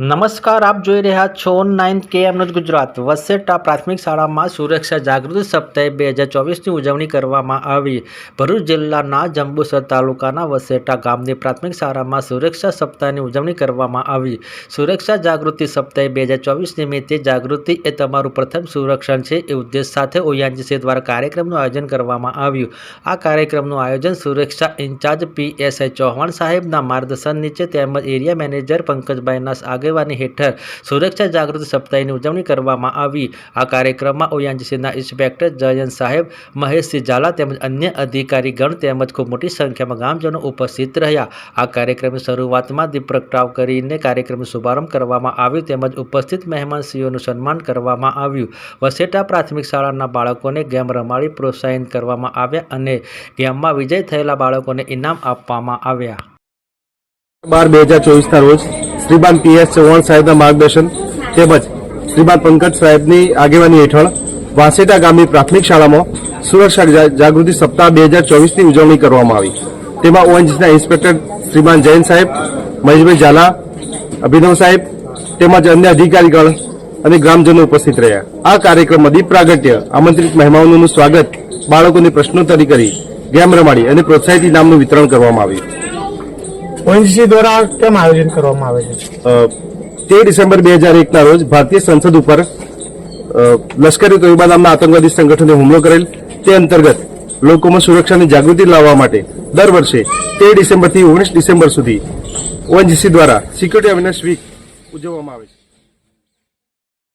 નમસ્કાર, આપ જોઈ રહ્યા છો નાઇન કે એમનું ગુજરાત. વસેટા પ્રાથમિક શાળામાં સુરક્ષા જાગૃતિ સપ્તાહે બે હજાર ચોવીસની ઉજવણી કરવામાં આવી. ભરૂચ જિલ્લાના જંબુસર તાલુકાના વસેટા ગામની પ્રાથમિક શાળામાં સુરક્ષા સપ્તાહની ઉજવણી કરવામાં આવી. સુરક્ષા જાગૃતિ સપ્તાહે બે હજાર ચોવીસ નિમિત્તે જાગૃતિ એ તમારું પ્રથમ સુરક્ષણ છે એ ઉદ્દેશ સાથે ઓયાનજીસી દ્વારા કાર્યક્રમનું આયોજન કરવામાં આવ્યું. આ કાર્યક્રમનું આયોજન સુરક્ષા ઇન્ચાર્જ પીએસઆઈ ચૌહાણ સાહેબના માર્ગદર્શન નીચે તેમજ એરિયા મેનેજર પંકજભાઈના આગેવાની હેઠળ સુરક્ષા જાગૃતિ સપ્તાહની ઉજવણી કરવામાં આવી. આ કાર્યક્રમમાં ઓયાનજીસીના ઇન્સ્પેક્ટર જયંત સાહેબ, મહેશસિંહ ઝાલા તેમજ અન્ય અધિકારીગણ તેમજ ખૂબ મોટી સંખ્યામાં ગામજનો ઉપસ્થિત રહ્યા. આ કાર્યક્રમની શરૂઆતમાં દીપ પ્રગટાવ કરીને કાર્યક્રમનો શુભારંભ કરવામાં આવ્યો તેમજ ઉપસ્થિત મહેમાનશ્રીઓનું સન્માન કરવામાં આવ્યું. વસેટા પ્રાથમિક શાળાના બાળકોને ગેમ રમાડી પ્રોત્સાહિત કરવામાં આવ્યા અને ગેમમાં વિજય થયેલા બાળકોને ઇનામ આપવામાં આવ્યા. બાર બે હજાર ચોવીસના રોજ શ્રીમાન પીએસ ચૌહાણ સાહેબના માર્ગદર્શન તેમજ શ્રીમાન પંકજ સાહેબની આગેવાની હેઠળ વાસેટા ગામની પ્રાથમિક શાળામાં સુરક્ષા જાગૃતિ સપ્તાહ બે હજાર ચોવીસની ઉજવણી કરવામાં આવી. તેમાં ઓએનજીસીના ઇન્સ્પેક્ટર શ્રીમાન જૈન સાહેબ, મહેશભાઈ ઝાલા, અભિનવ સાહેબ તેમજ અન્ય અધિકારીગણ અને ગ્રામજનો ઉપસ્થિત રહ્યા. આ કાર્યક્રમમાં દીપ પ્રાગટ્ય, આમંત્રિત મહેમાનોનું સ્વાગત બાળકોની પ્રશ્નોત્તરી કરી, ગેમ રમાડી અને પ્રોત્સાહિત ઇનામનું વિતરણ કરવામાં આવ્યું. ઓએનજીસી દ્વારા કેમ આયોજન કરવામાં આવે છે? તેર ડિસેમ્બર બે હજાર એકના રોજ ભારતીય સંસદ ઉપર લશ્કરી તોયબા નામના આતંકવાદી સંગઠને હુમલો કરેલ, તે અંતર્ગત લોકોમાં સુરક્ષાની જાગૃતિ લાવવા માટે દર વર્ષે તેર ડિસેમ્બરથી ઓગણીસ ડિસેમ્બર સુધી ઓએનજીસી દ્વારા સિક્યુરિટી અવેરનેસ વીક ઉજવવામાં આવે છે.